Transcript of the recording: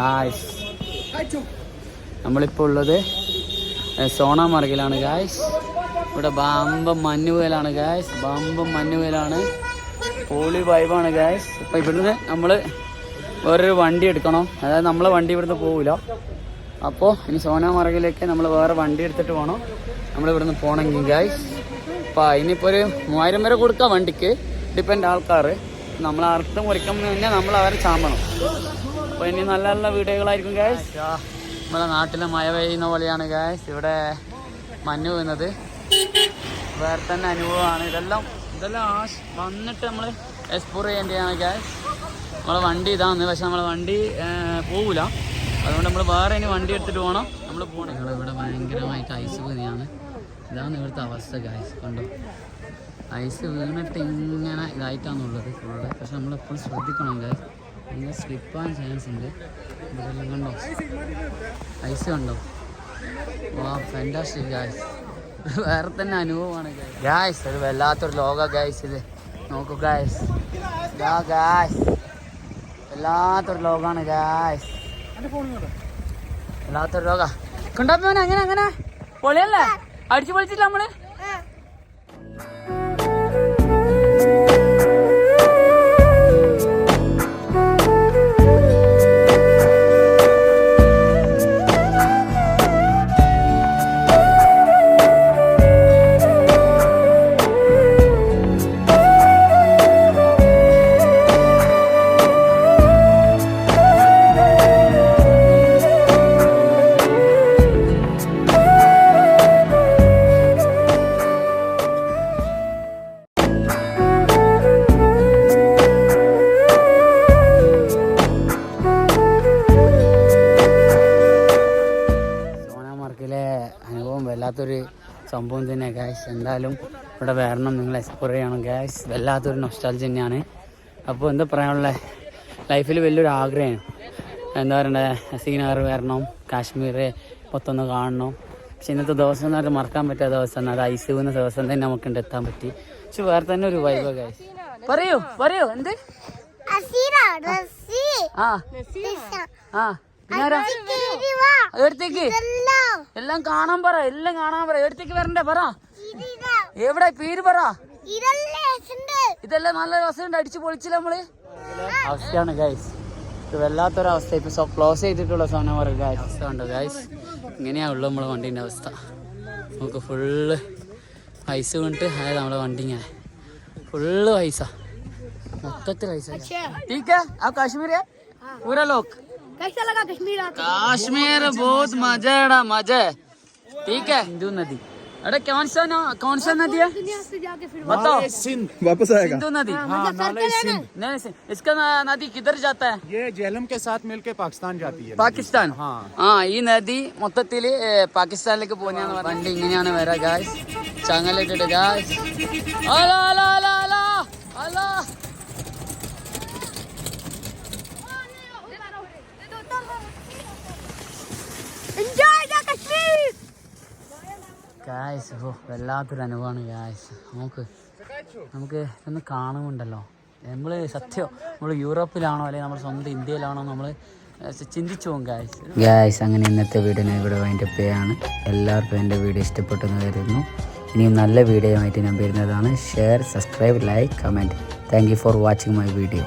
Guys നമ്മളിപ്പോൾ ഉള്ളത് സോണാമാർഗിലാണ് ഗായ്സ് ഇവിടെ ബാമ്പം മഞ്ഞുവേലാണ് ഗായ്സ് ബാമ്പം മഞ്ഞുവേലാണ് പോളി വൈബാണ് ഗായ്സ് ഇപ്പം ഇവിടുന്ന് നമ്മൾ വേറൊരു വണ്ടി എടുക്കണം. അതായത് നമ്മളെ വണ്ടി ഇവിടുന്ന് പോവില്ല. അപ്പോൾ ഇനി സോനാമാർഗിലേക്ക് നമ്മൾ വേറെ വണ്ടി എടുത്തിട്ട് പോകണം നമ്മൾ ഇവിടുന്ന് പോകണമെങ്കിൽ ഗായ്സ് അപ്പോൾ ഇനിയിപ്പോൾ ഒരു മൂവായിരം വരെ കൊടുക്കാം വണ്ടിക്ക്. ഡിപ്പെൻഡ് ആൾക്കാർ നമ്മൾ അർത്ഥം മുറിക്കുമ്പോൾ തന്നെ നമ്മൾ അവരെ ചാമ്പണം. അപ്പോൾ ഇനി നല്ല നല്ല വീഡിയോകളായിരിക്കും ഗായ്സ് നമ്മുടെ നാട്ടിലെ മഴ പെയ്യുന്ന പോലെയാണ് ഗായ്സ് ഇവിടെ മഞ്ഞ് വീഴുന്നത് വേറെ തന്നെ അനുഭവമാണ്. ഇതെല്ലാം ഇതെല്ലാം ആശ വന്നിട്ട് നമ്മൾ എക്സ്പ്ലോർ ചെയ്യേണ്ടതാണ് ഗായ്സ് നമ്മളെ വണ്ടി ഇതാണ് പക്ഷെ നമ്മളെ വണ്ടി പോകില്ല അതുകൊണ്ട് നമ്മൾ വേറെ ഇനി വണ്ടി എടുത്തിട്ട് പോകണം നമ്മൾ പോകണം ഇവിടെ ഇവിടെ ഭയങ്കരമായിട്ട് ഐസ് വീണിയാണ്. ഇതാണ് ഇവിടുത്തെ അവസ്ഥ ഗായ്സ് കണ്ടോ? ഐസ് വീണിട്ട് ഇങ്ങനെ ഇതായിട്ടാണുള്ളത് ഫുള്ള് പക്ഷെ നമ്മളെപ്പോഴും ശ്രദ്ധിക്കണം ഗായ്സ് ഇങ്ങനെ സ്ലിപ്പാൻ ചാൻസ് ഉണ്ട്. ഇവിടെല്ലാം കണ്ടോ? ഐസ് കണ്ടോ? വാ ഫാന്റാസ്റ്റിക് ഗായ്സ് വേറെ തന്നെ അനുഭവമാണ് ഗായ്സ് ഒരു വല്ലാത്തൊരു ലോക ഗായ്സ് ഇത്. നോക്കൂ ഗായ്സ് ഗായ്സ് വല്ലാത്തൊരു ലോകമാണ് ഗായ്സ് വല്ലാത്തൊരു ലോക. കണ്ടോ അങ്ങനെ അങ്ങനെ. പൊളിയല്ലേ? അടിച്ചു പൊളിച്ചില്ല നമ്മൾ? വല്ലാത്തൊരു സംഭവം തന്നെ ഗ്യാസ് എന്തായാലും ഇവിടെ വരണം. നിങ്ങൾ എക്സ്പ്ലോർ ചെയ്യണം ഗ്യാസ് വല്ലാത്തൊരു നൊസ്റ്റാൾജി തന്നെയാണ്. അപ്പോൾ എന്താ പറയാനുള്ള? ലൈഫിൽ വലിയൊരു ആഗ്രഹമാണ്. എന്താ പറയണ്ടേ? ശ്രീനഗർ വരണം കാശ്മീർ മൊത്തം കാണണം. പക്ഷെ ഇന്നത്തെ ദിവസം എന്ന് പറഞ്ഞാൽ മറക്കാൻ പറ്റാത്ത ദിവസമാണ് അത് ഐസ് വീണ ദിവസം തന്നെ നമുക്ക് എത്താൻ പറ്റി. പക്ഷെ വേറെ തന്നെ ഒരു വൈബ് ഗായ്സ് പറയൂ പറയൂ. എന്ത്? ആ. ആ. പിന്നെ ആരാ? എല്ലാം കാണാൻ പറ എല്ലാം കാണാൻ പറ. എടുത്തേക്ക് വരണ്ടേ? പറ. എവിടെ? പേര് പറ. ഇതെല്ലാം നല്ല രസമുണ്ട്. അടിച്ചു പൊളിച്ചില്ല നമ്മൾ? അവസ്ഥയാണ് ഗൈസ് ഇത് വല്ലാത്തൊരവസ്ഥ. ഇപ്പൊ ക്ലോസ് ചെയ്തിട്ടുള്ള സാധനം പറയുക അവസ്ഥ ഉണ്ട് ഗൈസ് ഇങ്ങനെയാ ഉള്ളു നമ്മളെ വണ്ടിന്റെ അവസ്ഥ. നമുക്ക് ഫുള്ള് പൈസ കൊണ്ടിട്ട് അതായത് നമ്മളെ വണ്ടി ഇങ്ങനെ. ഫുള്ള് പൈസ. മൊത്തത്തിൽ പൈസ. ആ കാശ്മീരിയ ഊരലോക്ക് कैसा लगा कश्मीर आके काश्मीर बहुत मजा है ना, मजा है ठीक है सिंधु नदी अरे कौन सा ना कौन सा नदी है दुनिया से जाके फिर बताओ सिंध वापस आएगा सिंधु नदी मतलब सर्कल है ना नहीं नहीं, इसका ना- नदी किधर जाता है ये जेलम के साथ मिलके पाकिस्तान जाती है പാകിസ്ഥാൻ ആ ഈ നദി മൊത്തത്തില് ഏ, പാകിസ്ഥാനിലേക്ക് പോകുന്നതാണ് വണ്ടി ഇങ്ങനെയാണ് വരാ ഗായ്സ് ചങ്ങലിട്ടിട്ട് ഗായ്സ് ഗായ്സ് ഓ വല്ലാത്തൊരു അനുഭവമാണ് ഗായ്സ് നമുക്ക് നമുക്ക് ഇതൊന്ന് കാണുന്നുണ്ടല്ലോ. നമ്മൾ സത്യം നമ്മൾ യൂറോപ്പിലാണോ അല്ലെങ്കിൽ നമ്മുടെ സ്വന്തം ഇന്ത്യയിലാണോ നമ്മൾ ചിന്തിച്ചു പോകും ഗായ്സ് ഗായ്സ് അങ്ങനെ ഇന്നത്തെ വീഡിയോ ഇവിടെ വൈൻഡപ്പ് ചെയ്യാണ്. എല്ലാവർക്കും എന്റെ വീഡിയോ ഇഷ്ടപ്പെട്ടെന്ന് കരുതുന്നു. ഇനിയും നല്ല വീഡിയോ ആയിട്ട് ഞാൻ വരുന്നതാണ്. Share subscribe like comment thank you for watching my video